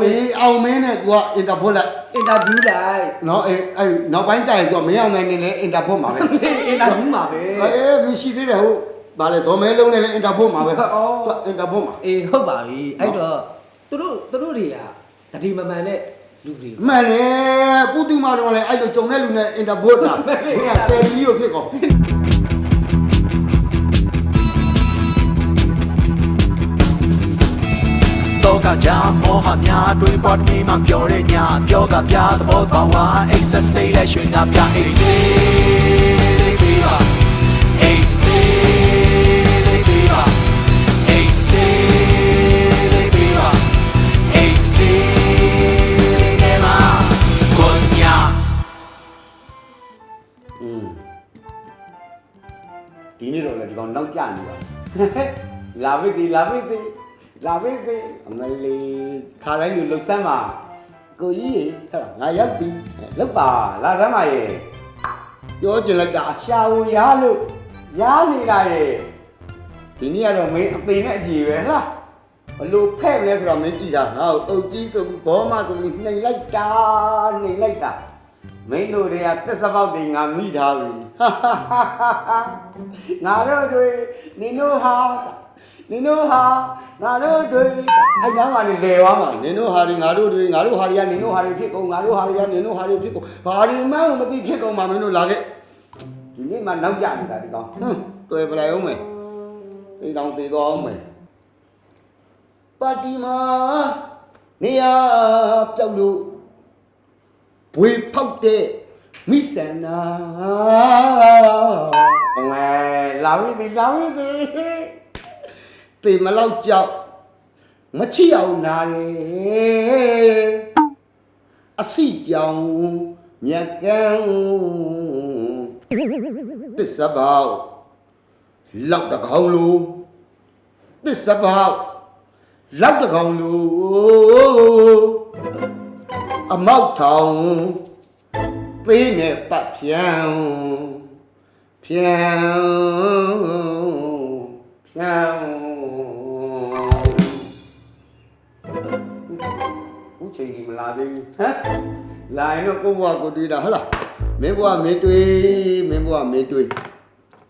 မင်းအောင်မင်းနဲ့ तू ကအင်တာပို့လိုက်အင်တာဗျူးလိုက်နော်အေးအဲ့နောက်ပိုင်းကျရင် तू ကမင်းအောင်နိုင်နေလဲအင်တာပို့မှာပဲအင်တာဗျူးမှာပဲအေးမရှိသေးတယ်ဟုတ်ဗာလေဇော်မဲလုံးနဲ့လည်းအင်တာပို့မှာပဲအော်သူကအင်တာပို့မှာအေးဟုတ်ပါပြီအဲ့တော့သူတို့သူတို့တွေကတတိမမှန်တဲ့လူတွေမှန်တယ်ပုတိမာတော့လည်းအဲ့လိုကြုံတဲ့လူနဲ့အင်တာပို့တာဘယ်ကဆယ်ကြီးကိုဖြစ်ကုန် လောကကြာမောဟများတွေးပွားတမိမှပြောတဲ့ညပြောကပြသဘောပါဝါအိတ်ဆက်စိတ်လက်ရွှင်ကပြအိတ်စိတ်လေးပြပါအိတ်စိတ်လေးပြပါအိတ်စိတ်လေးပြပါအိတ်စိတ်လေးမှာကိုညာอืมဒီနေ့တော့လေဒီကောင်နောက်ကျနေပါလာပြီဒီလာပြီဒီ လာပြီဒီအမလေးခါတိုင်းလူလှုပ်ဆမ်းပါကိုကြီးရေဟဲ့ငါရောက်ပြီလောက်ပါလာဆမ်းပါရေပြောချင်လိုက်တာရှာဝရလို့ရနေတာရေဒီနေ့ကတော့မင်းအသိနဲ့အကြည့်ပဲဟလားဘလို့ဖဲ့မလဲဆိုတော့မင်းကြည့်တာငါ့ကိုအုတ်ကြီးဆိုပြီးဘောမဆိုပြီးနှိမ်လိုက်တာနှိမ်လိုက်တာမင်းတို့တွေကသစ္စာပေါက်တွေငါမိထားပြီငါတို့တွေနင်တို့ဟာ နင်တို့ဟာငါတို့တွေအဲ့နားမှာနေလဲသွားမှာနင်တို့ဟာတွေငါတို့တွေငါတို့ဟာတွေကနင်တို့ဟာတွေဖြစ်ကုန်ငါတို့ဟာတွေကနင်တို့ဟာတွေဖြစ်ကုန်ဘာတွေမှမသိဖြစ်ကုန်မှာမင်းတို့လာခဲ့ဒီနေ့မှနောက်ကြနေတာဒီကောင်ဟွန်းတွေ့ပလိုက်အောင်မယ်ဒီတောင်တည်သွားအောင်မယ်ပါတီမာနေရပြောက်လို့ဘွေဖောက်တဲ့မိဆန္ဒဝဲလာဝိဒီလာဝိဒီ တေမလောက်ကြောက်မချီအောင်နာလေအစီကြောင်မြက်ကန်းတစ္ဆဘောက်လောက်တကောင်လူတစ္ဆဘောက်လောက်တကောင်လူအမောက်ထောင်သေးနဲ့ပတ်ဖြန်းဖြန်းဖြန်း ဦးချိန်ကြီးမလာသေးဘူးဟမ်လာရင်တော့ကိုဘွားကိုတွေးတာဟုတ်လားမင်းဘွားမင်းတွေးမင်းဘွားမင်းတွေး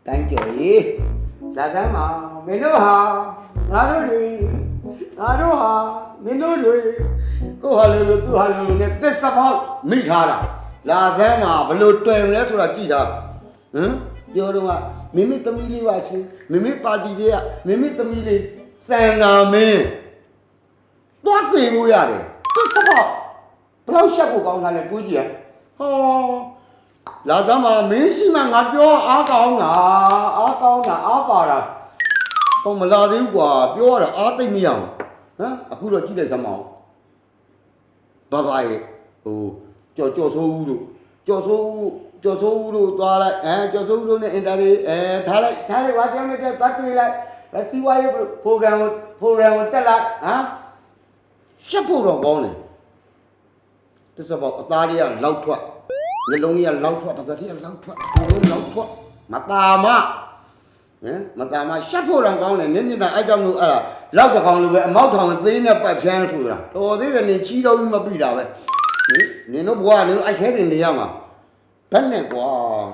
တိုင်းကျော်ကြီးလာသမ်းပါမင်းတို့ဟာငါတို့တွေငါတို့ဟာမင်းတို့တွေကိုဟာလို့လို့သူဟာလို့လို့နဲ့သစ္စာပေါက်မိထားတာလာဆမ်းမှာဘလို့တွေ့မလဲဆိုတာကြည့်တာဟမ် ပြောတော့ကမိမိသမီးလေးပါရှင်မိမိပါတီလေးကမိမိသမီးလေးစံနာမင်းသွားသိလို့ရတယ်သစ္စာပေါက်ဘယ်လောက်ရှက်ဖို့ကောင်းတာလဲကိုကြီးရဟောလာစမ်းမှာမင်းရှိမှငါပြောအားကောင်းတာအားကောင်းတာအားပါတာဟောမလာသေးဘူးကွာပြောရတာအားသိမ့်မရအောင်ဟမ်အခုတော့ကြည့်လိုက်စမ်းမအောင်ဘာဘာရဲ့ဟိုကြော်ကြော်ဆိုးဦးတို့ကြော်ဆိုးဦး ကြော်ဆိုးဦးတို့သွားလိုက်အဲကြော်ဆိုးဦးတို့နဲ့အင်တာဗျူးအဲထားလိုက်ထားလိုက်ဘာပြောနေတယ်ပတ်တွေ့လိုက်အဲစီဝါရေးပရိုဂရမ်ပရိုဂရမ်တက်လိုက်ဟမ်ရှက်ဖို့တော့ကောင်းတယ်တစ္ဆပေါအသားတွေကလောက်ထွက်နှလုံးတွေကလောက်ထွက်ပါးစပ်တွေကလောက်ထွက်ဘုံလုံးလောက်ထွက်မတာမဟမ်မတာမရှက်ဖို့တော့ကောင်းတယ်နင်းမြင်တာအဲ့ကြောင့်လို့အဲ့ဒါလောက်တကောင်လိုပဲအမောက်ထောင်သေးနဲ့ပတ်ဖြန်းဆိုတာတော်သေးတယ်နင်ချီးတော့ပြီးမပြီတာပဲဟင်နင်တို့ဘဝကနင်တို့အိုက်ခဲတင်နေရမှာ ဘက်နဲ့ကွာ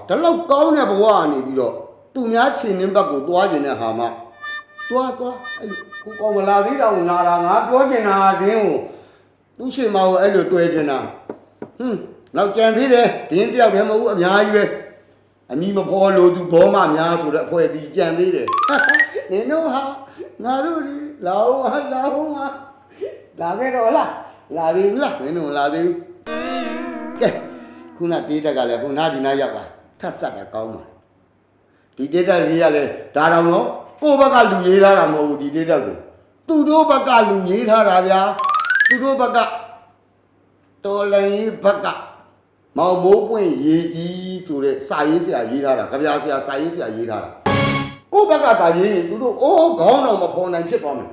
ဒီလောက်ကောင်းတဲ့ဘဝကနေပြီးတော့သူများခြေနှင်းဘက်ကိုသွားကျင်တဲ့ဟာမှသွားသွားအဲ့လိုကိုကောင်မလာသေးတော့နာတာငါပြောချင်တာဒင်းကိုသူ့ရှိမကိုအဲ့လိုတွေ့ချင်တာဟွန်းနောက်ကြံသေးတယ်ဒင်းတယောက်တည်းမဟုတ်ဘူးအများကြီးပဲအမိမဖော်လို့သူဘောမများဆိုတဲ့အဖွဲ့အစည်းကြံသေးတယ်နင်တို့ဟာငါတို့ဒီလာအောင်ဟာလာအောင်ဟာလာခဲ့တော့လားလာသေးဘူးလားနင်တို့မလာသေးဘူးကဲ ခုနတေးတက်ကလည်းခုနဒီနားရောက်လာထပ်ဆက်တာကောင်းပါဒီတေးတက်လေးကလည်းဒါတော့တော့ကိုယ့်ဘက်ကလူရေးထားတာမဟုတ်ဘူးဒီတေးတက်ကိုသူတို့ဘက်ကလူရေးထားတာဗျာသူတို့ဘက်ကတော်လန်ရေးဘက်ကမောင်မိုးပွင့်ရေးကြီးဆိုတဲ့စာရေးဆရာရေးထားတာကြပြာဆရာစာရေးဆရာရေးထားတာကိုယ့်ဘက်ကဒါရေးရင်သူတို့အိုးခေါင်းတော်မဖော်နိုင်ဖြစ်သွားမယ်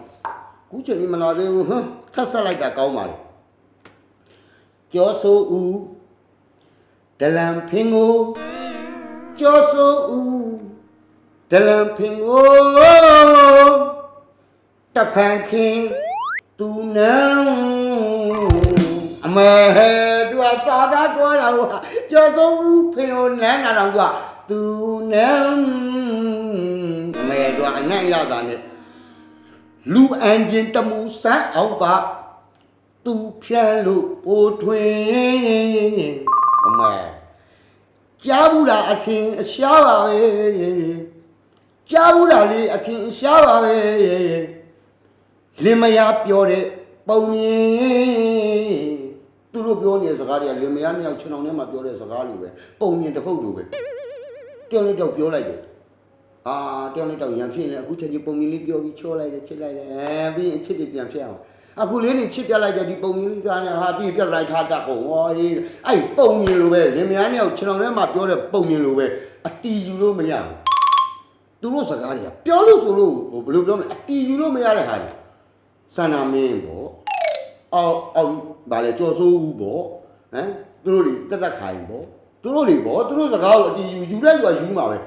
ခုချိန်ကြီးမလာသေးဘူးဟမ်ထပ်ဆက်လိုက်တာကောင်းပါလေကျော်ဆိုဦး ဒလန်ဖင်ကိုကျော်ဆိုဦးဒလန်ဖင်ကိုတဖန်ခင်သူနန်းမဲသူကသာသာကွာတာဟိုကျော်သုံးဦးဖေကိုနန်းနာတော့သူကသူနန်းမဲသူကအနက်ရတာနဲ့လူအန်ဂျင်တမူဆန်းအောင်ပါသူဖြန်းလို့ပိုထွင်းအမဲ ကြားဘူးလားအထင်အရှားပါပဲကြားဘူးလားလေအထင်အရှားပါပဲလင်မယားပြောတဲ့ပုံမြင်သူတို့ပြောနေတဲ့စကားတွေကလင်မယားနှစ်ယောက်ခြံအောင်ထဲမှာပြောတဲ့စကားလိုပဲပုံမြင်တစ်ဖုတ်လိုပဲတယောက်နဲ့တယောက်ပြောလိုက်တယ်အာတယောက်နဲ့တယောက်ရံဖြစ်ရင်လည်းအခုချက်ချင်းပုံမြင်လေးပြောပြီးချောလိုက်တယ်ချစ်လိုက်တယ်အဲပြီးရင်အချစ်တွေပြန်ဖြစ်အောင် အခုလေးနေချစ်ပြလိုက်တဲ့ဒီပုံမြင်လေးကလည်းဟာပြီးပြတ်လိုက်ထားတတ်ကုန်ဟောအေးအဲ့ပုံမြင်လိုပဲလင်မယားနှစ်ယောက်ခြံအောင်ထဲမှာပြောတဲ့ပုံမြင်လိုပဲအတီယူလို့မရဘူးသူတို့စကားတွေကပြောလို့ဆိုလို့ဟိုဘယ်လိုပြောမလဲအတီယူလို့မရတဲ့ဟာတွေစန္နာမင်းပေါ့အောက်အောက်ဗာလေကြော်စိုးဦးပေါ့ဟမ်သူတို့တွေတက်တက်ခိုင်ပေါ့သူတို့တွေပေါ့သူတို့စကားကိုအတီးယူယူတဲ့လူကယူမှာပဲ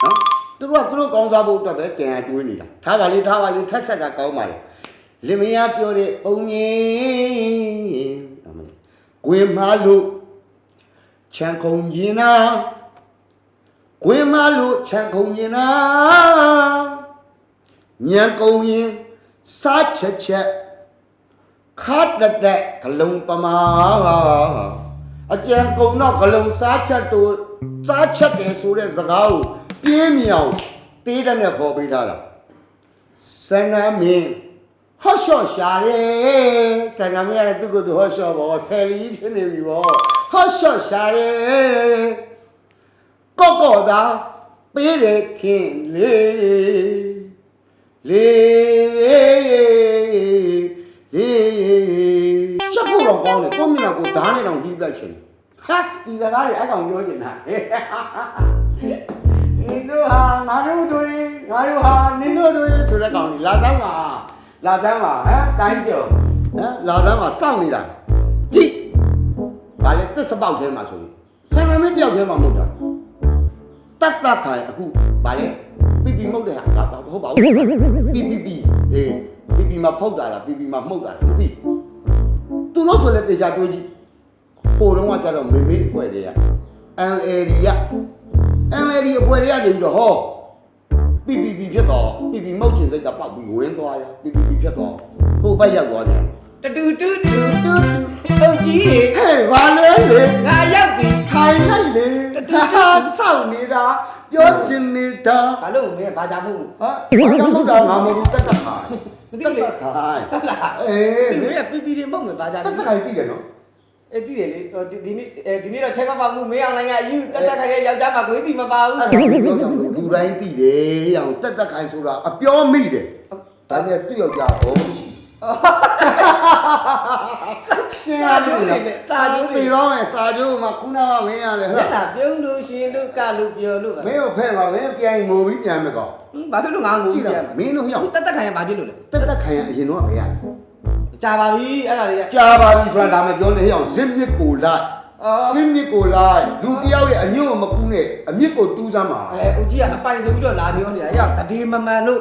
ဟမ်သူတို့ကသူတို့ကောင်းစားဖို့အတွက်ပဲကြံရတွေးနေတာထားပါလေထားပါလေထက်ဆက်ကကောင်းပါလေ လင်မယားပြောတဲ့ပုံကြီးအမလေးကွေမာလို့ချန်ခုံရင်နာကွေမာလို့ချန်ခုံရင်နာညံကုန်ရင်စားချက်ချက်ခတ်တက်တဲ့ဂလုံးပမာအကြံကုန်တော့ဂလုံးစားချက်တို့စားချက်တယ်ဆိုတဲ့စကားကိုပြင်းမြောင်တေးတဲ့နဲ့ပေါ်ပေးထားတာစန္နာမင်း ဟော့ရှော့ရှာတယ်စန္နာမင်းကလည်းသူ့ကိုယ်သူဟော့ရှော့ဘောဆယ်လီဖြစ်နေပြီဘောဟော့ရှော့ရှာတယ်ကော့ကော့သာပေးတယ်ထင်လေလေလေချက်ဖို့တော့ကောင်းတယ်ကိုမျက်နှာကိုဓာတ်နဲ့တော့နှီးပလိုက်ရှင်ဟာဒီစကားတွေအဲ့ကောင်ပြောနေတာနင်တို့ဟာငါတို့တွေငါတို့ဟာနင်တို့တွေဆိုတဲ့ကောင်ကြီးလာတန်းပါ လာတန်းပါဟမ်တိုင်းကျော်ဟမ်လာတန်းပါစောင့်နေတာကြည့်ဘာလဲတစ်စပေါက်ထဲမှာဆိုရင်ဆန္ဒမင်းတယောက်ထဲမှာမဟုတ်တာတတ်တတ်ခိုင်အခုဗာလဲပီပီမှုတ်တဲ့ဟာဘာဟုတ်ပါဘူးပီပီပီအေးပီပီမှာဖုတ်တာလားပီပီမှာမှုတ်တာလားမသိသူတို့ဆိုလဲတေချာတွေးကြည့်ဟိုတော့ကကြတော့မေမေအဖွဲတွေက LAD က LAD အဖွဲတွေကနေပြီးတော့ဟော ပီပီပီဖြစ်တော့ပီပီမှုတ်ချင်စိတ်ကပောက်ပြီးဝင်းသွားရောပီပီပီဖြစ်တော့ဟိုဘက်ရောက်သွားတယ်တတူတူတူတူတူကြီးရေဟဲ့ဘာလဲလေငါရောက်ပြီထိုင်လိုက်လေဟာစောင့်နေတာပြောချင်နေတာဘာလို့မင်းဘာကြမှုဟာဘာကြောင့်မဟုတ်တာငါမဟုတ်ဘူးတက်တက်ခါမသိတက်လေတက်ခါဟုတ်လားအေးမလေင်းကပီပီတွေမဟုတ်မယ်ဘာကြတက်တက်ခါသိတယ်နော် အဲ့ဒီလေဒီဒီနေ့ဒီနေ့တော့ချိန်မပါဘူးမင်းအောင်လိုင်းကယူတက်တက်ခိုင်ယောက်ျားမှာခွေးစီမပါဘူးအဲ့ဒါကိုပြောကြလို့လူတိုင်းသိတယ်အောင်တက်တက်ခိုင်ဆိုတာအပြောမိတယ်ဒါနဲ့သူ့ယောက်ျားဘောမရှိရှင်းရတယ်နော်စာကျိုးတွေတည်တော့မယ်စာကျိုးမှာခုနကမင်းရလေဟမျဲ့က်နှာပြုံးလို့ရှင်လို့ကလို့ပြောလို့မင်းကိုဖဲ့ပါမင်းပြန်ငိုပြီးပြန်မယ်ကောင်ဘာဖြစ်လို့ငါငိုကြည့်တော့မင်းတို့ဟျောက်တက်တက်ခိုင်ရဘာဖြစ်လို့လဲတက်တက်ခိုင်ရအရင်တော့ဘယ်ရ ကြာပါပြီအဲ့ဒါတွေက ကြာပါပြီဆိုတာဒါမှပြောနေဟျောက်ဇင်းမြစ်ကိုလိုက်အော်ဇင်းမြစ်ကိုလိုက်လူတယောက်ရဲ့အညွန့်မကူးနဲ့အမြစ်ကိုတူးစမ်းပါအဲဦးကြီးကအပိုင်ဆိုပြီးတော့လာပြောနေတာရောက်တဒီမမှန်လို့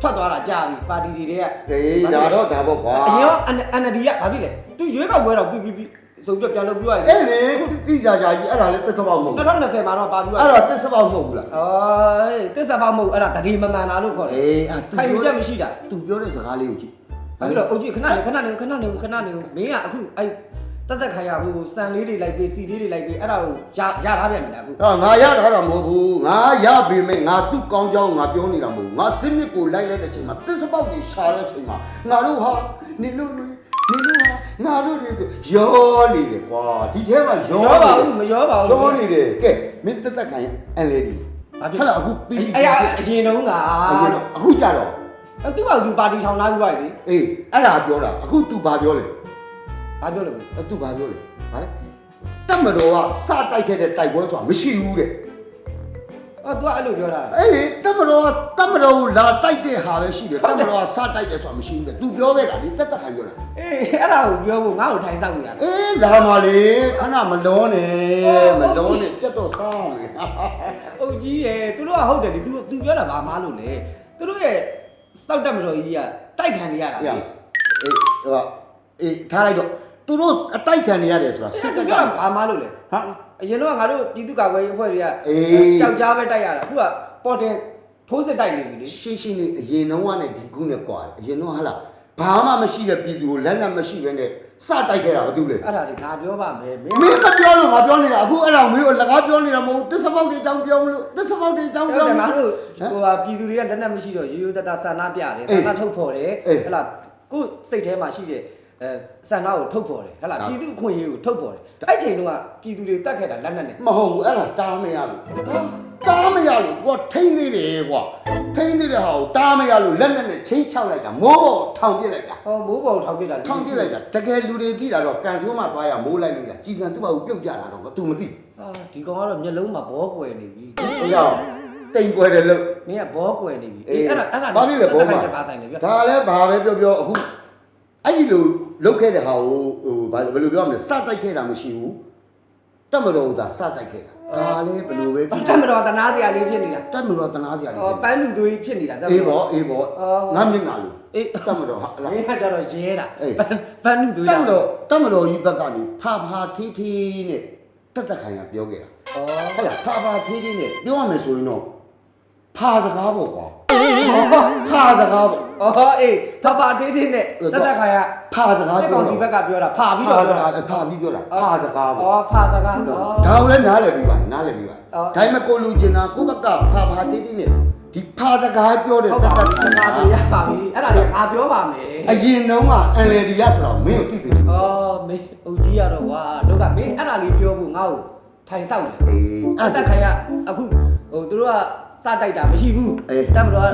ထွက်သွားတာကြာပြီပါတီတွေတွေကအေးဒါတော့ဒါပေါ့ကွာ အရင်ကအန်နဒီကဘာဖြစ်လဲသူရွေးကောက်ပွဲတော့ပြီးပြီးပြီးဆိုပြီးတော့ပြန်လုပ်ပြရရင်အဲ့လေတိကြကြကြီးအဲ့ဒါလည်းတစ်စပေါက်မဟုတ်ဘူး2020မှာတော့ပါပြီးတော့အဲ့တော့တစ်စပေါက်မဟုတ်ဘူးလားအော်တစ္ဆာဖောက်မဟုတ်အဲ့ဒါတဒီမမှန်တာလို့ခေါ်တယ်အေးအဲ့ ခိုင်ယူချက်မရှိတာ သူပြောတဲ့စကားလေးကိုကြည့် ဘာဖြစ်လို့အုတ်ကြီးခဏနေခဏနေခဏနေခဏနေမင်းကအခုအဲ့တက်တက်ခိုင်ရဟိုစံလေးတွေလိုက်ပေးစီလေးတွေလိုက်ပေးအဲ့ဒါကိုရရထားပြန်ပြီလားအခုဟာငါရတာတော့မဟုတ်ဘူးငါရပြီမဲ့ငါသူ့ကောင်းကြောင်းငါပြောနေတာမဟုတ်ဘူးငါစစ်မြစ်ကိုလိုက်လိုက်တဲ့ချိန်မှာတစ်စပေါက်ကြီးရှာတဲ့ချိန်မှာငါတို့ဟာနေလို့နေလို့ဟာငါတို့တွေဆိုရောနေတယ်ကွာဒီထဲမှာရောရောပါဘူးမရောပါဘူးရောနေတယ်ကဲမင်းတက်တက်ခိုင်အန်လေဒီဘာဖြစ်ဟဲ့လားအခုပြီးပြီအဲ့ရအရင်တုန်းကအရင်တော့အခုကြတော့ အဲ့သူ့ဘာသူပါတီထောင်လာပြီးသွားပြီ အေးအဲ့ဒါပြောတာအခု तू ဘာပြောလဲ ဘာပြောလို့ အဲ့ तू ဘာပြောလဲဟာလေတက်မတော်ကစတိုက်ခဲ့တဲ့တိုက်ပွဲဆိုတာမရှိဘူးတဲ့ အော်သူကအဲ့လိုပြောတာ အဲ့လေတက်မတော်ကတက်မတော်ကိုလာတိုက်တဲ့ဟာပဲရှိတယ်တက်မတော်ကစတိုက်တယ်ဆိုတာမရှိဘူးတဲ့ तू ပြောခဲ့တာဒီတက်တက်ခံပြောတာ အေးအဲ့ဒါကိုပြောဖို့ငါ့ကိုထိုင်ဆောင်နေရတာ အေးလာမလေးခဏမလောနဲ့မလောနဲ့ကြက်တော့စောင်းလေ အုတ်ကြီးရယ်သူတို့ကဟုတ်တယ်လေသူသူပြောတာဘာမားလို့လဲသူတို့ရဲ့ စောက်တက်မတော်ကြီးကတိုက်ခံနေရတာအေးလေဟိုအေးထားလိုက်တော့သူတို့အတိုက်ခံနေရတယ်ဆိုတာစစ်စစ်တတပ်ကကဘာမှလို့လဲဟာအရင်တော့ငါတို့ပြည်သူ့ကာကွယ်ရေးအဖွဲ့တွေကအေးကြောက်ကြားပဲတိုက်ရတာအခုကပေါ်တင်ထိုးစစ်တိုက်နေပြီလေရှင်းရှင်းလေးအရင်တော့ကနဲ့ဒီခုနဲ့ကွာတယ်အရင်တော့ဟာလားဘာမှမရှိတဲ့ပြည်သူကိုလက်နက်မရှိဘဲနဲ့ စတိုက်ခဲ့တာဘာလို့လဲအဲ့ဒါလေငါပြောပါမယ်မင်းမင်းမပြောလို့ငါပြောနေတာအခုအဲ့ဒါမင်းကိုလကားပြောနေတာမဟုတ်ဘူးသစ္စာပေါက်တွေအကြောင်းပြောမလို့သစ္စာပေါက်တွေအကြောင်းပြောပြောတယ်မငါလို့တို့ဟိုဟာပြည်သူတွေကလက်နက်မရှိတော့ရိုးရိုးသားသားဆန္ဒပြတယ်အေးဆန္ဒထုတ်ဖော်တယ်အေးဟဲ့လားကိုယ်စိတ်ထဲမှာရှိတဲ့ အဲဆန္ဒကိုထုတ်ဖော်တယ်ဟဲ့လားဟုတ်ပြည်သူအခွင့်အရေးကိုထုတ်ဖော်တယ်အဲ့ချိန်တုန်းကပြည်သူတွေတတ်ခဲ့တာလက်နက်နဲ့မဟုတ်ဘူးအဲ့ဒါတားမရလို့တားမရလို့သူကထိမ့်နေတယ်ကွာထိမ့်နေတဲ့ဟာကိုတားမရလို့လက်နက်နဲ့ချင်းချောက်လိုက်တာမိုးပေါ်ထောင်ပစ်လိုက်တာဟောမိုးပေါ်ထောင်ပြစ်တာထောင်ပစ်လိုက်တာတကယ်လူတွေကြည့်တာတော့ကန်ဆိုးမှသွားရမိုးလိုက်လိုက်တာကြီးစံသူ့ဘာကိုပြုတ်ကြတာတော့ तू မသိအာဒီကောင်ကတော့မျက်လုံးမှာဘောကွယ်နေပြီဘူးကြောက်တိမ်ကွယ်တယ်လို့မင်းကဘောကွယ်နေပြီအေးအဲ့ဒါအဲ့ဒါဘာဖြစ်လဲဘောမှာဘာဆိုင်လဲပြောဒါလည်းဘာပဲပြောပြောအခု အဲ့ဒီလိုလုတ်ခဲ့တဲ့ဟာကိုဟိုဘာဘယ်လိုပြောမလဲစတိုက်ခဲ့တာမရှိဘူးတက်မတော်ကစတိုက်ခဲ့တာဒါလည်းဘယ်လိုပဲဘာတတ်မတော်တနာစရာလေးဖြစ်နေတာတက်မတော်တနာစရာလေးဟောပန်းလူသွေးဖြစ်နေတာတက်မအေးတော် ပေါ့အေးပေါ့အော် ငါမျက်နှာလို့အေးတက်မတော်ဟာလား မင်းကကြတော့ရဲတာအေး ပန်းပန်းလူသွေးတက်မတော်တက်မတော်ကြီးဘက်ကနေဖာဖာထေးထေးနဲ့တက်တက်ခိုင်ကပြောခဲ့တာဩဟုတ်လားဖာဖာထေးထေးနဲ့ပြောရမယ်ဆိုရင်တော့ဖာစကားပေါ့ကွာ ဖာစကားပေါ့ အော်အေးဖဖတေးတေးနဲ့တက်တက်ခါရဖာစကားစစ်ပြောကောင်စီဘက်ကပြောတာဖာပြီးတော့ဖာစပြောကားတာဖာပြီးပြောတာဖာစကားပေါ့ အော်ဖာစကားအော်ဒါကိုလည်းနားလည်ပြီးပါနားလည်ပြီးပါအော်ဒါပေမဲ့ကိုလူကျင်တာကိုဘက်ကဖာဖာတေးတေးနဲ့ဒီဖာစကားပြောတဲ့ဟုတ်တက်ပါတက်ဘူးခိုင်ဖာဆိုရပါပြီအဲ့ဒါလည်းငါပြောပါမယ်အရင်တုန်းက NLD ရဆိုတော့မင်းကိုသိသေးတယ်အော်မင်းအုတ်ကြီးရတော့ကွာလောကမင်းအဲ့ဒါလေးပြောဖို့ငါ့ကိုထိုင်ဆောက်တယ် အေးအဲ့တက်ခါရအခုဟိုသူတို့ကစတိုက်တာမရှိဘူးအေးတက်မတော်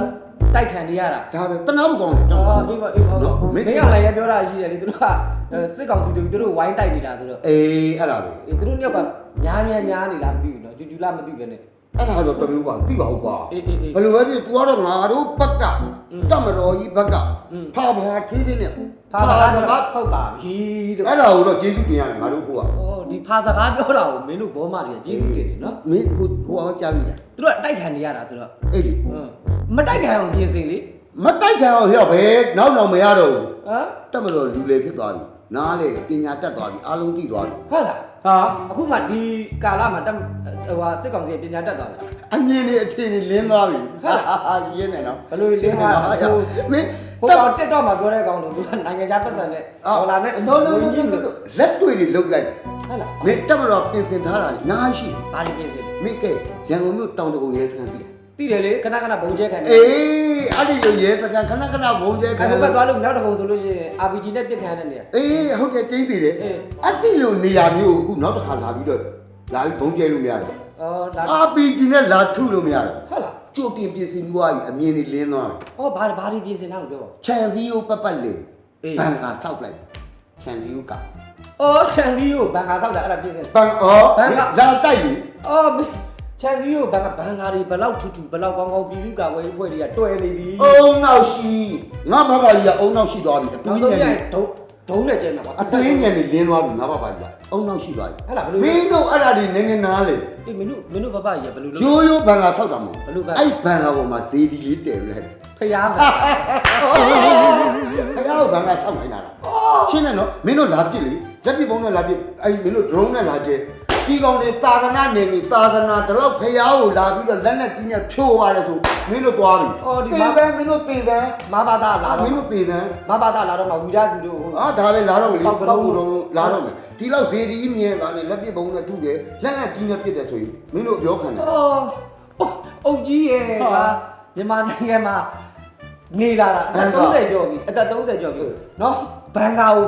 တိုက်ခံနေရတာဒါပဲတနာဖို့ကောင်းတယ်တော်တော်အေးပါအေးပါနော်မင်းကလည်းပြောတာရှိတယ်လေသူတို့ကစစ်ကောင်စီဆိုပြီးသူတို့ဝိုင်းတိုက်နေတာဆိုတော့အေးအဲ့ဒါပဲအေးသူတို့ညောက်ကညာညာညာနေလားမသိဘူးနော်ဂျူဂျူလားမသိပဲနဲ့အဲ့ဒါတော့တမျိုးပါပြီးပါဟုတ်ကွာဘယ်လိုပဲဖြစ် तू ကတော့ငါတို့ဘက်ကတမတော်ကြီးဘက်ကဖာဖာထေးသေးနဲ့ဖာဖာစကားထောက်ပါပြီတော့အဲ့ဒါကိုတော့ကျေးဇူးတင်ရတယ်ငါတို့ကိုကအော်ဒီဖာစကားပြောတာကိုမင်းတို့ဘောမတွေကကျေးဇူးတင်တယ်နော်မင်းကိုကိုအောင်ကြားပြီလားသူတို့ကတိုက်ခံနေရတာဆိုတော့အဲ့ဒီ မ်မတိုက်ခံအောင်ပြင်စင်လေမတိုက်ခံအောင်ဟဲ့ဘယ်နောက်တော့မရတော့ဘူးဟမ်တမတော်လူလေဖြစ်သွားပြီနားလေပညာတက်သွားပြီအားလုံးသိသွားပြီဟုတ်လားဟာအခုမှဒီကာလမှာတက်ဟိုဟာစစ်ကောင်စီပညာတက်သွားတယ်အမြင်နဲ့အထင်နဲ့လင်းသွားပြီဟုတ်လားဟာရင်းနေနော်ဘယ်လိုလင်းသွားလဲဟိုဟိုမင်းဟိုတက်ကောင်တက်တော့မှာပြောတဲ့ကောင်လို့သူကနိုင်ငံခြားပတ်စံနဲ့ဒေါ်လာနဲ့တော့တော့တော့လက်တွေ့တွေလုတ်လိုက်ဟုတ်လားမင်းတက်မတော်ပြင်ဆင်ထားတာလေနားရှိဘာတွေပြင်စင်မင်းကဲရန်ကုန်မြို့တောင်တကုံရဲစခန်းတည် သိတယ်လေခဏခဏဘုံကျဲခံနေအေးအဲ့ဒီလိုရဲစခန်းခဏခဏဘုံကျဲခံဘက်သွားလို့နောက်တစ်ခုဆိုလို့ရှိရင် RPG နဲ့ပြစ်ခံရတဲ့နေရာအေးဟုတ်တယ်ကျင်းတည်တယ်အေးအဲ့ဒီလိုနေရာမျိုးကိုအခုနောက်တစ်ခါလာပြီးတော့လာပြီးဘုံကျဲလို့မရတယ်အော်ဒါ RPG နဲ့လာထုလို့မရတယ်ဟုတ်လားကြိုတင်ပြင်ဆင်ပြီးသွားပြီအမြင်တွေလင်းသွားပြီဟောဘာဘာတွေပြင်စင်တာကိုပြောပါဦးခြံစည်းကိုပတ်ပတ်လေအေးဘန်ကထောက်လိုက်ခြံစည်းကိုကအော်ချန်စီကိုဘန်ကာဆောက်တာအဲ့ဒါပြင်စင်ဘန်အော်ဘန်ကလာတိုက်လေအော် ချန်စီကိုဘန်ကာဘန်ကာတွေဘလောက်ထူထူဘလောက်ကောင်းကောင်းပြည်သူ့ကာကွယ်ရေးအဖွဲ့တွေကတွယ်နေပြီအုံနောက်ရှိငါဘဘကြီးကအုံနောက်ရှိသွားပြီအတွနောက်င်းဆုံးညံပြန်နေဒုံဒုံနဲ့ကျဲမှာပါအတွင်းညံနေလင်းသွားပြီငါဘဘကြီးကအုံနောက်ရှိသွားပြီဟဲ့လားဘယ်လိုမင်းတို့အဲ့ဒါတွေနည်းနည်းနားလေအေးမင်းတို့မင်းတို့ဘဘကြီးကဘယ်လိုလုပ် ရိုးရိုးဘန်ကဆောက်တာမဟုတ်ဘယ်လိုဘန်အဲ့ဘန်ကပေါ်မှာဇေဒီလေးတည်ပြီးလိုက် ဖျားမှာအဲ့ဒါကိုဘန်ကဆောက်နိုင်တာလားရှင်းတယ်နော်မင်းတို့လာပစ်လေလက်ပစ်ပုံးနဲ့လာပစ်အဲ့မင်းတို့ drone နဲ့လာကျဲ ဒီကောင်တွေတာသနာနေပြီတာသနာဒီလောက်ဖျားကိုလာပြီးတော့လက်နဲ့ကြီးနဲ့ဖြိုးသွားတယ်ဆိုမင်းတို့သွားပြီတေးတယ်မင်းတို့တေးတယ်မဘာသာလာအာမတော့င်းတို့တေးတယ်မဘာသာလာတော့မှဝီရသူတို့ဟို အာဒါပဲလာတော့မလို့ပေါပေါက်က်ကကလုံးလုံးလာတော့မယ်ဒီလောက်ဇေဒီမြင်တာနဲ့လက်ပစ်ပုံးနဲ့ထုတယ်လက်နဲ့ကြီးနဲ့ပစ်တယ်ဆိုရင်မင်းတို့ပြောခံတယ် အော်အုတ်ကြီးရဲ့ဟာ ဟာမြန်မာနိုင်ငံမှာနေလာတာအသက်ဘန်ကာ30ကျော်ပြီအသက်30ကျော်ပြီဟုတ် နော်ဘန်ကာကို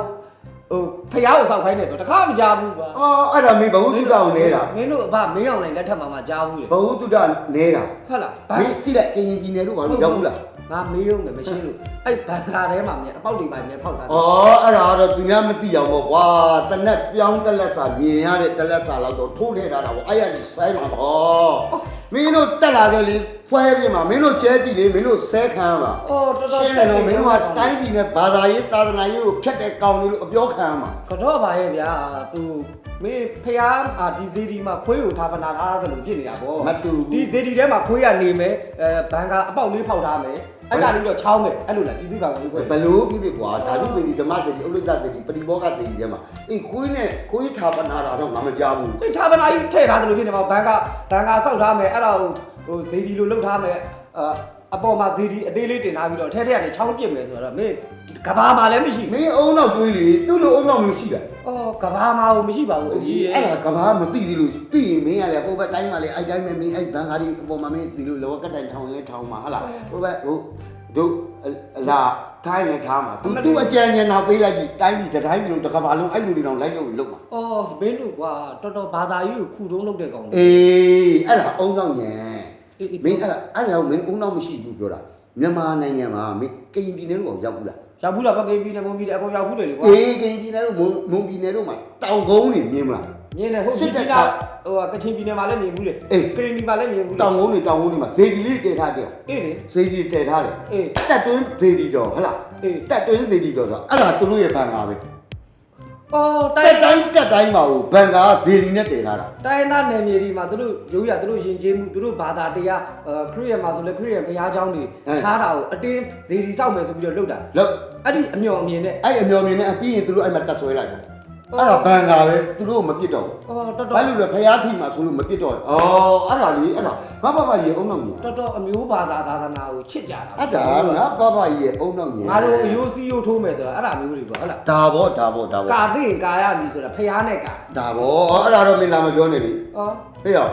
ဟိုဖျားကိုစောက်ခိုင်းတယ်ဆိုတခါမကြားဘူးကွာအော်အဲ့ဒါမင်းဘဝတုဒ္ဒကိုနေတာမင်းတို့အဖမင်းအောင်နိုင်လက်ထက်မှာမှကြားဘူးလေဘဝတုဒ္ဒနေတာဟုတ်လားဘမင်းကြည့်လိုက်ကရင်ပြည်နယ်တို့ဘာလို့ရောက်ဘူးလားငါမေးရုံနဲ့မရှင်းလို့အဲ့ဘန်ကာထဲမှာမြန်အပေါက်တွေပါမြန်ဖောက်တာ။အော်အဲ့ဒါတော့သူများမသိအောင်ပေါ့ကွာ။တနက်ပြောင်းတက်လက်စာမြင်ရတဲ့တက်လက်စာလောက်တော့ထိုးထည့်ထားတာပေါ့။အဲ့ရနေဆွဲမှာပေါ့။ မင်းတို့တက်လာကြလေဖွဲပြမှာမင်းတို့ကျဲကြည့်လေမင်းတို့ဆဲခံမှာအော်တော်တော်ရှင်းတယ်နော်မင်းတို့ကတိုင်းပြည်နဲ့ဘာသာရေးသာသနာရေးကိုဖျက်တဲ့ကောင်တွေလို့အပြောခံမှာကတော့ပါရဲ့ဗျာသူမင်းဖျားအာဒီဇီဒီမှာခွေးကိုထားပနာထားသလိုဖြစ်နေတာပေါ့မတူဒီဘူးဇီဒီထဲမှာခွေးရနေမယ်အဲဘန်ကာအပေါက်လေးဖောက်ထားမယ် အဲ့ကနေပြီးတော့ချောင်းမယ်အဲ့လိုလားပြည်သူ့ကာကွယ်ရေးအဖွဲ့ဘလို့ဖြစ်ဖြစ်ကွာဓာတုသေဒီဓမ္မသေဒီဥလိတသေဒီပရိဘောဂသေဒီထဲမှာအေးခွေးနဲ့ခွေးထာပနာတာတော့ငါမကြားဘူးဒီဌာပနာကြီးထည့်ထားတယ်လို့ဖြစ်နေမှာဘန်ကဘန်ကစောက်ထားမယ်အဲ့ဒါကိုဟိုဇေဒီလိုလုပ်ထားမယ်အာ အပေါ်မှာဇေဒီအသေးလေးတင်ထားပြီးတော့အထက်ထက်ကနေချောင်းပြစ်မယ်ဆိုတော့မင်းကဘာမှလည်းမရှိမင်းအုံနောက်တွေးလေသူ့လိုအုံနောက်မျိုးရှိတာအော်ကဘာမှမရှိပါဘူးအကြီးရဲ့အဲ့ဒါကဘာမသိသေးလို့သိရင်မင်းကလည်းဟိုဘက်တိုင်းမှာလေအဲ့တိုင်းပဲမင်းအဲ့ဘန်ကားဒီအပေါ်မှာမင်းဒီလိုလောကတိုင်းထောင်လဲထောင်မှာဟာလားဟိုဘက်ဟိုတို့အလားထိုင်းနဲ့ထားမှာသူသူအကြံဉာဏ်တော့ပေးလိုက်ကြည့်တိုင်းပြည်တိုင်းပြည်လုံးတစ်ကမ္ဘာလုံးအဲ့လူတွေတော့လိုက်လို့လုပ်မှာအော်မင်းတို့ကွာတော်တော်ဘာသာရေးကိုခုတုံးလုပ်တဲ့ကောင်အေးအဲ့ဒါအုံနောက်ဉာဏ်အေးအေး မင်းအဲ့ဒါအဲ့ဒါကိုမင်းအုံနောက်မရှိဘူးပြောတာမြန်မာနိုင်ငံမှာမင်းကရင်ပြည်နယ်လို့ရောက်ဘူးလားရောက်ဘူးလားပကိန်းပြည်နဲ့မုံပြည်နဲ့အကုန်ရောက်ဘူးတယ်လေကွာအေးကရင်ပြည်နယ်လို့မုံမုံပြည်နယ်တို့မှာတောင်ကုန်းနေမြင်မလားညင်းနေဟိုစစ်ပြည်တပ်ကြီးကဟိုကချင်ပြည်နယ်မှာလည်းမြင်ဘူးလေအေးကရင်ပြည်မှာလည်းမြင်ဘူးလေတောင်ကုန်းနေတောင်ကုန်းနေမှာဇေဒီလေးတည်ထားတယ်အေးလေဇေဒီတည်ထားတယ်အေးတက်တွင်းဇေဒီတော်ဟဟလားအေးတက်တွင်းဇေဒီတော်ဆိုအဲ့ဒါသူတို့ရဲ့ဘန်ကားပဲ အော်တိုတက်င်တိုင်းတက်တိုင်းမှာကိုဘန်ကားဇေဒီနဲ့တည်ထားတာတိုင်းသားနယ်မြေတွေမှာသူတို့ရိုးရသူတို့ယဉ်ကျေးမှုသူတို့ဘာသာတရားခရစ်ယာန်မှာဆိုလဲခရစ်ယာန်ဘုရားကျောင်းတွေထားတာကိုအတင်းဇေဒီစောက်မယ်ဆိုပြီးတော့လုပ်တာလို့အဲ့ဒီအမျော်အမြင်နဲ့အဲ့အမျော်မြင်နဲ့အပြီးရင်သူတို့အဲ့မှာတက်ဆွဲလိုက်တယ် အဲ့ဒါဘန်ကားပဲသူတို့မပြစ်တော့ဘူးအော်တော်ဘာတော်လို့လဲဖျားထိမှာဆိုလို့မပြစ်တော့ဘူးအော်အဲ့ဒါလေအဲ့ဒါငါဘဘကြီးရဲ့အုံနောက်မြင်တော်တော်အမျိုးဘာသာသာသနာကိုချစ်ကြတာအဲ့ဒါငါဘဘကြီးရဲ့အုံနောက်မြင်ငါတို့အယိုးစီးယိုးထိုးမယ်ဆိုတာအဲ့ဒါမျိုးတွေပေါ့ဟုတ်လားဒါဘောဒါဘောဒါဘောကာသိရင်ကာရမည်ဆိုတာဖះနဲ့ကာဒါဘောအဲ့ဒါတော့မင်းလာမပြောနဲ့လေအော်ဟေ့ရော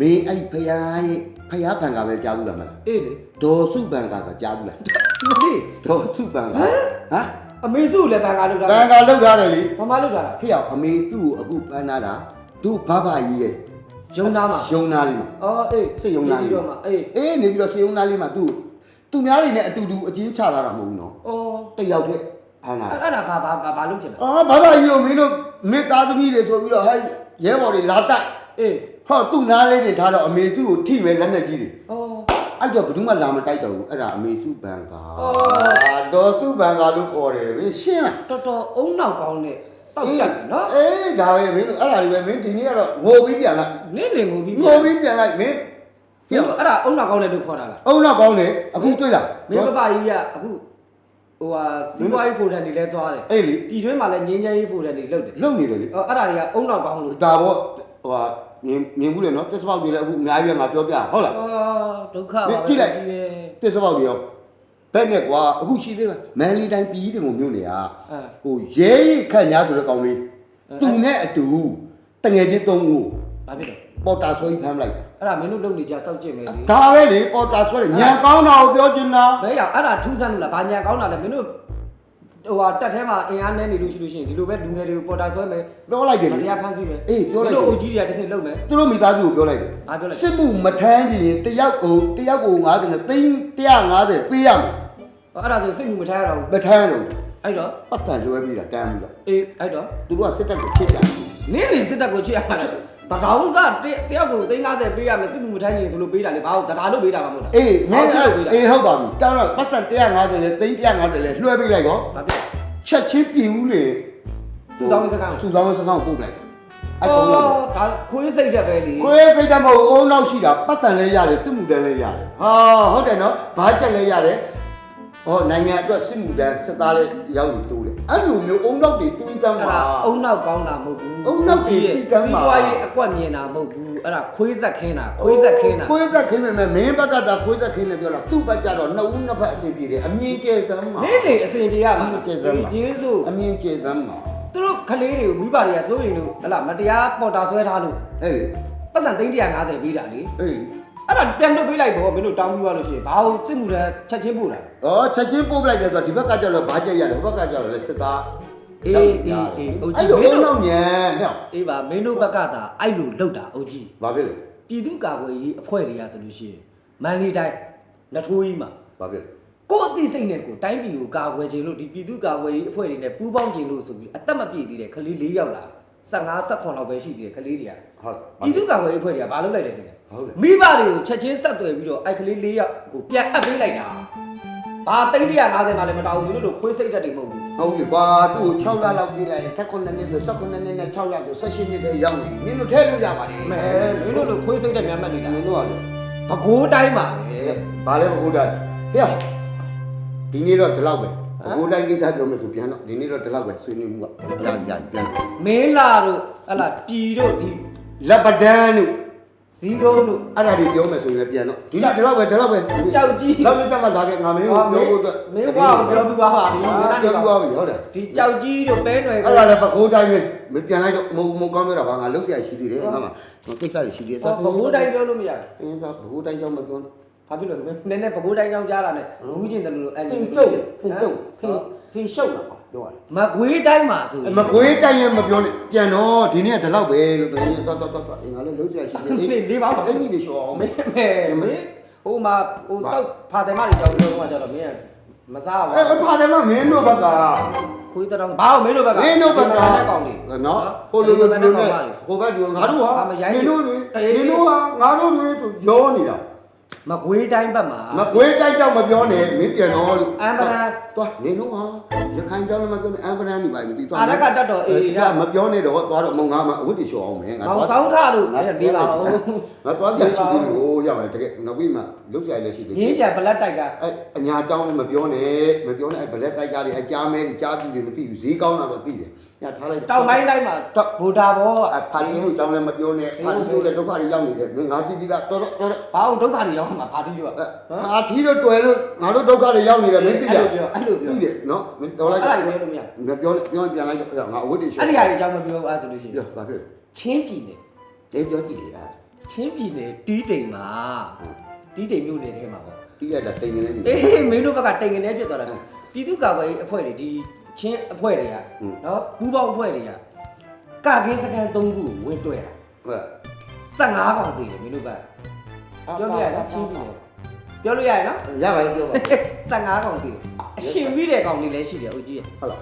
မင်းအဲ့ဖျားရဲ့ဖျားဘန်ကားပဲကြားဘူးလားမလားအေးလေဒေါ်စုဘန်ကားကကြားဘူးလားမလေးဒေါ်စုဘန်ကားဟမ် အမေစုလည်းဘန်ကာလုပ်တာဘန်ကာလောက်ထားတယ်လေဘာမှလုပ်တာလားဖေရောက်အမေသူ့ကိုအခုပန်းလာတာသူ့ဘဘကြီးရဲ့ယုံနာမှာယုံနာလေးမှာအော်အေးစိတ်ယုံနာလေးတော့မှာအေးအေးနေပြီးတော့စိတ်ယုံနာလေးမှာသူ့သူများတွေနဲ့အတူတူအချင်းချလာတာမဟုတ်ဘူးနော်အော်တယောက်တည်းဖမ်းလာအဲ့အဲ့ဒါဘာဘာဘာဘာလုပ်ချင်လဲအော်ဘဘကြီးကိုမင်းတို့မိသားသမီးတွေဆိုပြီးတော့ဟဲ့ရဲဘော်တွေလာတိုက်အေးဟောသူ့နားလေးတွေထားတော့အမေစုကိုထိပဲလက်နဲ့ကြီးတွေအော် အဲ့တော့ဘယ်သူမှလာမတိုက်တော့ဘူးအဲ့ဒါအမေစုဘန်ကာအော်အာဒေါ်စုဘန်ကာလို့ခေါ်တယ်မင်းရှင်းလားတော်တော်အုံနောက်ကောင်းတဲ့စောက်တက်တယ်နော်အေးဒါပဲမင်းတို့အဲ့ဒါတွေပဲမင်းဒီနေ့ကတော့ငိုပြီးပြန်လိုက်နင်းလင်ကိုပြီးငိုပြီးပြန်လိုက်မင်းဒီလိုအဲ့ဒါအုံနောက်ကောင်းတဲ့လို့ခေါ်တာလားအုံနောက်ကောင်းတယ်အခုတွေ့လားမင်းပပကြီးကအခုဟိုဟာစီးပွားရေးဖိုဒန်တွေလည်းသွားတယ်အေးလေပြည်တွင်းမှာလည်းငင်းချမ်းရေးဖိုဒန်တွေလုပ်တယ်လုံနေတယ်လေအော်အဲ့ဒါတွေကအုံနောက်ကောင်းလို့ဒါပေါ့ဟိုဟာ မြင်မြင်ဘူးလေနော်တက်စပေါက်တွေလည်းအခုအများကြီးပဲငါပြောပြဟုတ်လားအော်ဒုက္ခပါမင်းကြည့်လိုက်တက်စပေါက်တွေရောဘက်နဲ့ကွာအခုရှိသေးတယ်မန်လီတိုင်းပြည်တွေကိုမြို့နေရအဲဟိုရဲရိတ်ခတ်ညာဆိုတဲ့ကောင်လေးသူနဲ့အတူတငယ်ချင်းသုံးဦးဘာဖြစ်တော့ပေါ်တာဆွဲဖမ်းလိုက်တယ်အဲ့ဒါမင်းတို့လုပ်နေကြစောက်ကြည့်မယ်လေဒါပဲလေပေါ်တာဆွဲတယ်ညံကောင်းတာကိုပြောချင်တာဘယ်ရအဲ့ဒါထူးဆန်းလို့လားဘာညာကောင်းတာလဲမင်းတို့ ဟိုဟာတက်ထဲမှာအင်အားနည်းနေလို့ရှိလို့ရှိရင်ဒီလိုပဲလူငယ်တွေကိုပေါ်တာဆွဲမယ်ပြောလိုက်တယ်လေ တရားဖမ်းဆီးမယ်အေးပြောလိုက်တယ် တို့အိုကြီးတွေကတစ်စိတ်လုပ်မယ် သူတို့မိသားစုကိုပြောလိုက်တယ်ဘာပြောလိုက် စစ်မှုမထမ်းချင်ရင်တယောက်ကိုတယောက်ကို90နဲ့သိန်း150ပေးရမယ်အဲ့ဒါဆိုစိတ်မှုမထားရတော့ဘူးမထမ်းတော့အဲ့တော့ပတ်တန်ကျွဲပြီးတာတန်းပြီးတော့အေးအဲ့တော့သူတို့ကစစ်တပ်ကိုချစ်ကြတယ် နင်းနေစစ်တပ်ကိုချစ်ရမှာ တတောင်းစားတယောက်ကို350ပေးရမယ်စစ်မှုမထမ်းချင်ဆိုလို့ပေးတာလေဘာလို့တတာလို့ပေးတာမှမဟုတ်တာအေးမင်းချကစ်လို့ပေးတာအေးဟုတ်ပါပြီတောင်းတော့ပတ်တန်150လဲသိန်း150လဲလွှဲပေးလိုက်ရောဘာဖြစ်ချက်ချင်းပြည်ဦးလေစုဆောင်းစကားစုဆောင်းစကားပို့လိုက်တယ်အဲ့အော်ကောင်ကဒါခွေးစိတ်တက်ပဲလေကိုယ်စိတ်တမဟုတ်အုံနောက်ရှိတာပတ်တန်လဲရတယ်စစ်မှုတန်းလဲရတယ်ဟာဟုတ်တယ်နော်ဘာချက်လဲရတယ် ဟောနိုင်ငံအတွက်စစ်မှုတန်းစစ်သားလဲရောက်ရင်တိုးတယ်အဲ့လိုမျိုးအုံနောက်တွေတွေးတမ်းအဲ့ပါဒါအုံနောက်ကောင်းတာမဟုတ်ဘူးအုံနောက်ကြီးရှိကမ်းပါ စီးပွားရေးအကွက်မြင်တာမဟုတ်ဘူးအဲ့ဒါခွေးဆက်ခင်းတာခွေးဆက်ခင်းတာခွေးဆက်ခင်းမယ်မင်းဘက်ကသာခွေးဆက်ခင်းတယ်ပြောတာသူ့ဘက်ကျတော့နှစ်ဦးနှစ်ဖက်အစီပြေတယ်အမြင်ကျဲသမ်းပါနင်းနေအစဉ်ပြေရမှာအမြင်ကျဲသမ်းပါကျေးဇူးအမြင်ကျဲသမ်းပါသူတို့ကလေးတွေကိုမိဘတွေကစိုးရင်လို့ဟလာမတရားပေါ်တာဆွဲထားလို့အဲ့လေပတ်စံ350ပေးတာလေအဲ့လေ အဲ့ဒါပြန်လွတ်ပေးလိုက်ပေါ့မင်းတို့တောင်းပြီးသွားလို့ရှိရင်ဘာလို့စစ်မှုထမ်းချက်ချင်းပို့တာဩချက်ချင်းပို့ပလိုက်တယ်ဆိုတော့ဒီဘက်ကကျတော့ဘာချက်ရတယ်ဟိုဘက်ကကျတော့လေစစ်သားအေးရောက်အေးရတယ်အေးဟုတ်ကြအဲ့ည့်လိုမင်းအုံတို့နောက်ညံဟဲ့အေးပါမင်းတို့ဘက်ကသာအဲ့လိုလောက်တာအုတ်ကြီး ဘာဖြစ်လဲပြည်သူ့ကာကွယ်ရေးအဖွဲ့တွေကဆိုလို့ရှိရင်မန်လေးတိုင်းနထိုးကြီးမှာဘာဖြစ်လဲကိုယ့်အသိစိတ်နဲ့ကိုယ်တိုင်းပြည်ကိုကာကွယ်ခြင်းလို့ဒီပြည်သူ့ကာကွယ်ရေးအဖွဲ့တွေနဲ့ပူးပေါင်းခြင်းလို့ဆိုပြီးအသက်မပြည့်သေးတဲ့ကလေး၄ယောက်လာ15 18လောက်ပဲရှိသေးတယ်ကလေးတွေကဟုတ်ပြည်သူ့ကာကွယ်ရေးအဖွဲ့တွေကဘာလုပ်လိုက်တယ်တင်လဲ ဟုတ်တယ်မိဘတွေကိုချက်ချင်းဆက်သွယ်ပြီးတော့အဲ့ကလေး၄ယောက်ကိုပြန်အပ်ပေးလိုက်တာဘာ350မှလည်းမတောင်းဘူးလို့ခွေးစိတ်တက်တွေမဟုတ်ဘူးဟုတ်လေကွာသူ့ကို6လလောက်ပြေးလိုက်ရင်16နှစ်ဆို16နှစ်နဲ့6လဆို18နှစ်တည်းရောက်နေမင်းတို့ထဲလို့ရပါတယ်မဲမင်းတို့လိုခွေးစိတ်တက်များမှတ်နေတာမင်းတို့ကလေဘကိုးတိုင်းပါလေဘာလဲဘကိုးတိုင်းဟဲ့ဒီနေ့တော့ဒီလောက်ပဲဘကိုးတိုင်းကိစ္စပြောမယ်ဆိုပြန်တော့ဒီနေ့တော့ဒီလောက်ပဲဆွေးနွေးမှုကကြာကြာပြန်တော့မင်းလာတို့ဟလာပြည်တို့ဒီလက်ပဒန်းတို့ ဇီးကုန်းတို့ အဲ့ဒါတွေပြောမယ်ဆိုရင်လည်းပြန်တော့ဒီနေ့ဒီလောက်ပဲဒီလောက်ပဲကြောက်ကြီးလောက်လက်ကြမှာလာခဲ့ငါမင်းကိုပြောဖို့အတွက်မင်းကွာပြောပြီးသွားပါပြီအာပြောပြီးသွားပြီဟုတ်တယ်ဒီကြောက်ကြီးတို့ပဲຫນွယ်အဲ့ဒါလည်းဘကိုးတိုင်းပဲမပြန်လိုက်တော့မဟုတ်မဟုတ်ကောင်းပြောတာဘာငါလုံးဆရာရှိသေးတယ်ငါမှကိစ္စတွေရှိသေးတယ်ဘကိုးတိုင်းပြောလို့မရအင်းဒါဘကိုးတိုင်းကြောင့်မပြောနဲ့ဘာဖြစ်လို့နည်းနည်းဘကိုးတိုင်းကြောင်းကြားလာနဲ့ဘူးကျင်တယ်လို့အန်ဖဂျီင်ကျုပ်ဖင်ကျုပ်ဖင်ဖင်ရှုပ်လာတော့ ပြောရတယ်မကွေးတိုင်းမှာဆိုမကွေးတိုင်းလည်းမပြောနဲ့ပြန်တော့ဒီနေ့ကဒီလောက်ပဲလို့ပြောရင်တော့တော့တော့ငါလည်းလုံးဆရာရှိသေးတယ်နေနေပါဦးအဲ့ဒီနေရှောင်းမင်းမဲမင်းဟိုမှာဟိုစောက်ဖာတယ်မတွေကြောင်းပြောတော့ကြတော့မင်းမစားဘူးအဲ့ဖာတယ်မမင်းတို့ဘက်ကခွေးတောင်ဘာလို့မင်းတို့ဘက်ကမင်းတို့ဘက်ကကောင်လေးနော်ဟိုလိုလိုလိုနဲ့ဟိုဘက်ကဒီငါတို့ဟာမင်းတို့တွေမင်းတို့ဟာငါတို့တွေဆိုရောနေတာ မကွေးတိုင်းဘက်မှာမကွေးတိုင်းကြောင့်မပြောနဲ့မင်းပြန်တော့လို့အမ်ဘရန်သွားနေတော့ဟာရခိုင်ကြောင့်လည်းမပြောနဲ့အမ်ဘရန်နေပါမသိသွားအာရကတတ်တော်အေးရမပြောနဲ့တော့သွားတော့မုံငါမအဝတ်တီလျှော်အောင်မယ်ငါမောင်သွားဆောင်ခလို့နေပါဦးငါသွားကြရှိသေးလို့ရမယ်တကယ်နောက်ပြီးမှလုတ်ကြလည်းရှိသေးရင်းကြံဘလက်တိုက်ကအဲအညာတောင်းလည်းမပြောနဲ့မပြောနဲ့အဲဘလက်တိုက်ကားတွေအကြားမဲတွေကြားပြူတွေမသိဘူးဈေးကောင်းတာတော့သိတယ်ညထားလိုက်တောင်ပိုင်းတိုင်းမှာဘူတာဘောအဖာတီတို့ကြောင်းလည်းမပြောနဲ့ဖာတီတို့လည်းဒုက္ခတွေရောက်နေတယ်ငါတိတိကတော်တော်တော်ဘာအောင်ဒုက္ခတွေရောက်မှာဘာတိရောဖာတီတို့တွေ့လို့ငါတို့ဒုက္ခတွေရောက်နေတယ်မင်းသိရအဲ့လိုပြောအဲ့လိုပြောသိတယ်နော်မင်းတော်လိုက်အဲ့ဒါပြောလို့မရငါပြောပြောပြန်လိုက်တော့ငါအဝတ်တီလျှော်အဲ့ဒီဟာကြီးအကြောင်းမပြောဘူးအဲ့ဆိုလို့ရှိရင်ပြောဘာဖြစ်ချင်းပြည်နယ်လဲပြောကြည့်လေအဲ့ချင်းပြည်နယ်တီးတိမ်မှာတီးတိမ်မြို့နယ်ထဲမှာပေါ့တီးရတာတိမ်နေနေအေးမင်းတို့ဘက်ကတိမ်ငနေဖြစ်သွားတာပြည်သူ့ကာကွယ်ရေးအဖွဲ့တွေဒီချင်းအဖွဲ့တွေကနော်ပူးပေါင်းအဖွဲ့တွေကကကင်းစကန်၃ခုကိုဝင်တွဲတာဟုတ်15កောင်သေးတယ်မင်းတို့ဘက် ပြောလို့ရနော်ချင်းပြည်နယ်ပြောလို့ရရနော် ရပါပြီပြောပါ 15កောင်သေးတယ်အရှင်ပြီးတဲ့ကောင်လေးလည်းရှိတယ်ဦးကြီး ဟုတ်လား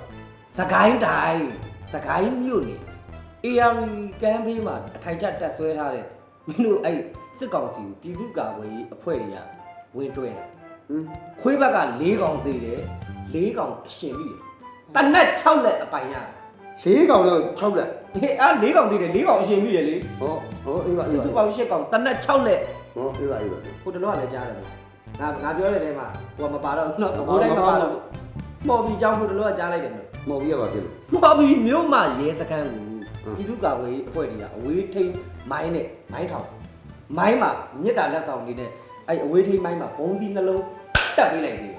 စကိုင်းတိုင်းစကိုင်းမြို့နေ AR ကမ်းဘေးမှာအထိုင်ကျတက်ဆွဲထားတဲ့မင်းတို့အဲ့စစ်ကောင်စီကိုပြည်သူ့ကာကွယ်ရေးအဖွဲ့တွေကဝင်တွဲတာ ဟင်း ခွေးဘက်က၄កောင်သေးတယ်၄កောင်အရှင်ပြီးတယ်တနက်6လက်အပိုင်ရ လေးကောင်တော့6လက် ဟေးအာ၄កောင်သေးတယ်၄កောင်အရှင်ပြီးတယ်လေ ဟောဟောအေးပါအေး စု ပါ စုပေါင်း၈កောင်တနက်6လက် ဟောအေးပါအေးပါဟိုတလောကလည်းကြားတယ်ငါငါပြောတဲ့ထဲမှာဟိုကမပါတော့တော့ဘိုးတိုင်းမပါတော့မော်ဘီကြောင်းဟိုတလောကကြားလိုက်တယ်နော်မော်ပြီးရပါဖြစ်လို့မော်ဘီမြို့မှာရဲစခန်းကိုဟမ်ပြည်သူ့ကာကွယ်ရေးအဖွဲ့တွေကအဝေးထိန်မိုင်းနဲ့မိုင်းထောင်မိုင်းမှာမြစ်တာလက်ဆောင်လေးနဲ့အဲ့အဝေးထိန်မိုင်းမှာဘုံဒီနှလုံးတက်ပေးလိုက်သေးတယ်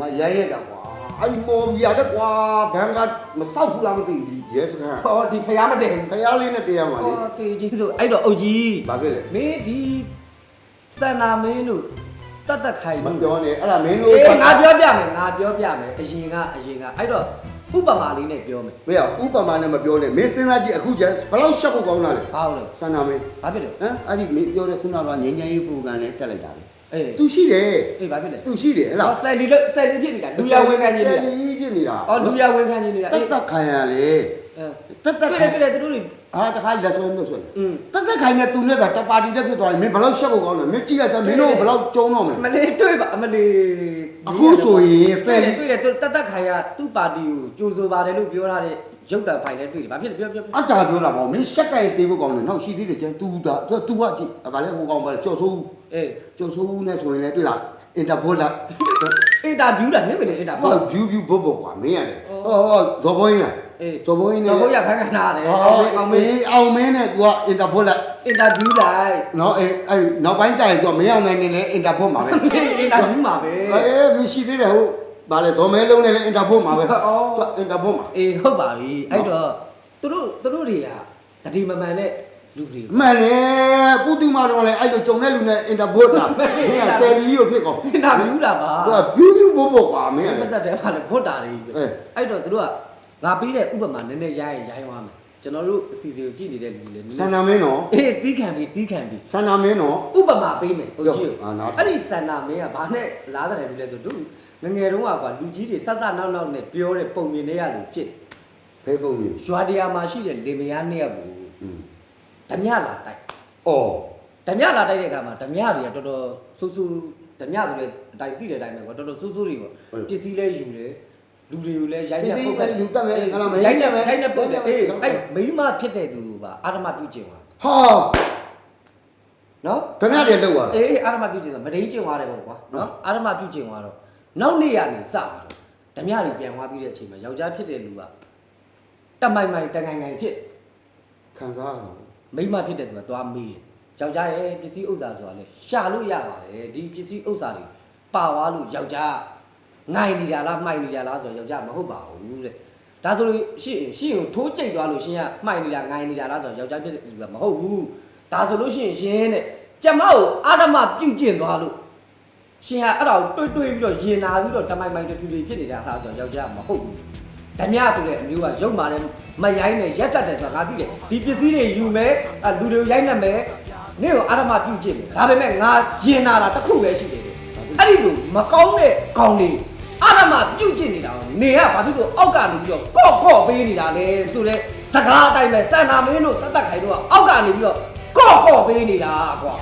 မရိုင်းရတာကွာအဲ့ဒီမော်ပြီးရတဲ့ကွာဘန်ကမဆောက်ဘူးလားမသိဘူးဒီရဲစခန်းဟောဒီဖျားမတည့်ဘူးခရားလေးနဲ့တရားမှာလေဟောတေကြီးဆိုအဲ့တော့အုတ်ကြီးဘာဖြစ်လဲမင်းဒီ စန္နာမင်းတို့တတ်တက်ခိုင်မတို့ပြောနဲ့အဲ့ဒါမင်းတို့အေးငါပြောပြမယ်ငါပြောပြမယ်အရင်ကအရင်ကအဲ့တော့ဥပမာလေးနဲ့ပြောမယ်မင်းဥပမာနဲ့မပြောနဲ့မင်းစဉ်းစားကြည့်အခုကျန်ဘယ်လောက်ရှက်ဖို့ကောင်းတာလဲဘာလို့လဲစန္ဒမင်းဘာဖြစ်လဲဟမ်အဲ့ဒီမင်းပြောတဲ့ခုနကငင်းငင်းရေးပူကန်လဲတက်လိုက်တာလေအေးသူရှိတယ်အေးဘာဖြစ်လဲသူရှိတယ်ဟဲ့လားဟောဆယ်လီလို့ဆယ်လီဖြစ်နေတာလူရဝင်ခံကြီးတနေတာယ်လီဖြစ်နေတာအော်လူရဝင်ခံကြီးနေတာတက်တက်ခံရလေအဲ တက်တက်ပြခံည့်တယ်ပြည့်တယ်သူတို့တွေအာတခါလက်ဆွဲလို့ဆိုတယ်อืมတက်တက်ခိုင်နဲ့သူနဲ့ကတပါတီတက်ဖြစ်သွားရင်မင်းဘယ်လောက်ရှက်ဖို့ကောင်းလဲမင်းကြည့်လိုက်စမ်းမင်းတို့ဘယ်လောက်ကျုံတော့မလဲမလေးတွေ့ပါအမလေးအခုဆိုရင်တွေ့ဖဲတယ်လီတွေ့တယ်သူတတ်တတ်ခိုင်ကသူ့ပါတီကိုကြိုးဆိုပါတယ်လို့ပြောထားတဲ့ရုပ်တံဖိုင်နဲ့တွေ့တယ်ဘာဖြစ်လဲပြောပြောပြောအတားပြောတာပေါ့မင်းရှက်ကရင်တေးဖို့ကောင်းတယ်နောက်ရှိသေးတယ်ကျန်တူတာသူသူကကြည့်ဗာလဲဟိုကောင်းပါလေကြော်ဆိုးအေးကြော်ဆိုးနဲ့ဆိုရင်လည်းတွေ့လားအင်တာပိုလာအင်တာဗျူးတာနင့်မလေးအင်တာဗျူးဟော view view ဘုတ်ဘုတ်ကွာမင်းရတယ်ဟောဟောဇော်ဘိုင်းလား အေးဇော်ဘိုင်းနဲ့ကျော်ဘုရားဖန်ခနာတယ်ဟောအောင်မေးအေးအောင်မင်းနဲ့ तू ကအင်တာပိုလာအင်တာဗျူးလိုက်နော်အေးအဲ့နောက်ပိုင်းကျရင် तू မရနိုင်နေလေအင်တာပိုမှာပဲအင်တာဗျူးမှာပဲအေးမရှိသေးတယ်ဟုတ်ဗာလဲဇော်မဲလုံးနဲ့လည်းအင်တာပိုမှာပဲအော်သူကအင်တာပိုမှာအေးဟုတ်ပါပြီအဲ့တော့သူတို့သူတို့တွေကတတိမမှန်တဲ့လူတွေမှန်တယ်ပုတူမာတော့လည်းအဲ့လိုကြုံတဲ့လူနဲ့အင်တာပိုတာမင်းကဆယ်လီကိုဖြစ်ကောအင်တာဗျူးတာပါသူက view view ဘုတ်ဘုတ်ကွာမင်းကပတ်သက်တယ်ပါလေဘွတ်တာတွေကြီးပဲအေးအဲ့တော့သူတို့က ငါပြီးတဲ့ဥပမာနည်းနည်းရိုင်းရင်ရိုင်းသွားမယ်ကျွန်တော်တို့အစီအစဉ်ကိုကြည့်နေတဲ့လူတွေလည်းနည်းဆနန္ည်းဒမင်းနော်အေးတီးခံပြီးတီးခံပြီးဆန္ဒမင်းနော် ဥပမာပေးမယ်ဟုတ်ကြီးအာနားအဲ့ဒီစန္ဒမင်းကဘာနဲ့လားတဲ့လူလဲဆိုတို့ငငယ်တုန်းကကွာလူကြီးတွေဆက်ဆက်နောက်နောက်နဲ့ပြောတဲ့ပုံမြင်တွေကလူဖြစ်ဖေးပုံကြီးရွာတရားမှာရှိတဲ့လေမယားနှစ်ယောက်ကိုอืมဓမြလာတိုက် အော်ဓမြလာတိုက်တဲ့အခါမှာဓမြတွေကတော်တော်ဆူဆူဓမြဆိုတဲ့အတိုင်းတိတဲ့အတိုင်းပဲကွာတော်တော်ဆူဆူတွေပေါ့ပစ္စည်းလဲယူတယ် လူတွေကိုလည်းရိုက်ချက်ပုတ်ရိုက်ချက်ရိုက်နေပုတ်တယ်အေးအဲ့မိမဖြစ်တဲ့သူကပါအာရမပြုတ်ကျင်သွားဟာနော်ခင်ဗျားတွေလောက်သွားတာအေးအေးအာရမပြုတ်ကျင်ဆိုမဒိန်းကျင်သွားတယ်ပေါ့ကွာနော်အာရမပြုတ်ကျင်သွားတော့နောက်နေ့ကနေစပြီးတော့ဓမြတွေပြန်သွားပြီးတဲ့အချိန်မှာယောက်ျားဖြစ်တဲ့လူကတမိုင်မိုင်တငိုင်ငိုင်ဖြစ်ခံစားရတာပေါ့မိန်းမဖြစ်တဲ့သူကသွားမေးတယ်ယောက်ျားရဲ့ပစ္စည်းဥစ္စာဆိုတာလေရှာလို့ရပါတယ်ဒီပစ္စည်းဥစ္စာတွေပါသွားလို့ယောက်ျား ငိုင်နေကြလားမှိုင်နေကြလားဆိုတော့ယောက်ျားမဟုတ်ပါဘူးတဲ့ဒါဆိုလို့ရှင့်ရှင့်ကိုထိုးကြိတ်သွားလို့ရှင်ကမှိုင်နေတာငိုင်နေကြလားဆိုတော့ယောက်ျားဖြစ်တဲ့လူကမဟုတ်ဘူးဒါဆိုလို့ရှိရင်ရှင်တဲ့ကျမကိုအာရမပြုတ်ကျင်သွားလို့ရှင်ကအဲ့ဒါကိုတွေးတွေးပြီးတော့ရင်နာပြီးတော့တမိုင်မိုင်တဖြူဖြူဖြစ်နေတာဟာဆိုတော့ယောက်ျားမဟုတ်ဘူးဓမြဆိုတဲ့အမျိုးကရုပ်မာတယ်မရိုင်းနဲ့ရက်ဆက်တယ်ဆိုတာငါသိတယ်ဒီပစ္စည်းတွေယူမယ်အလူတွေကိုရိုက်နှက်မယ်နေ့ကိုအာရမပြုတ်ကျင့်မယ်ဒါပေမဲ့ငါရင်နာတာတစ်ခုပဲရှိတယ်တဲ့အဲ့ဒီလိုမကောင်းတဲ့ကောင်းလေး အာရမပြုတ်ကျင့်နေတာကိုနေကဘာဖြစ်လို့အောက်ကနေပြီးတော့ကော့ကော့ပေးနေတာလဲဆိုတဲ့စကားအတိုင်းပဲစန္နာမင်းတို့တတ်တတ်ခိုင်တို့ကအောက်ကနေပြီးတော့ကော့ကော့ပေးနေတာကွာ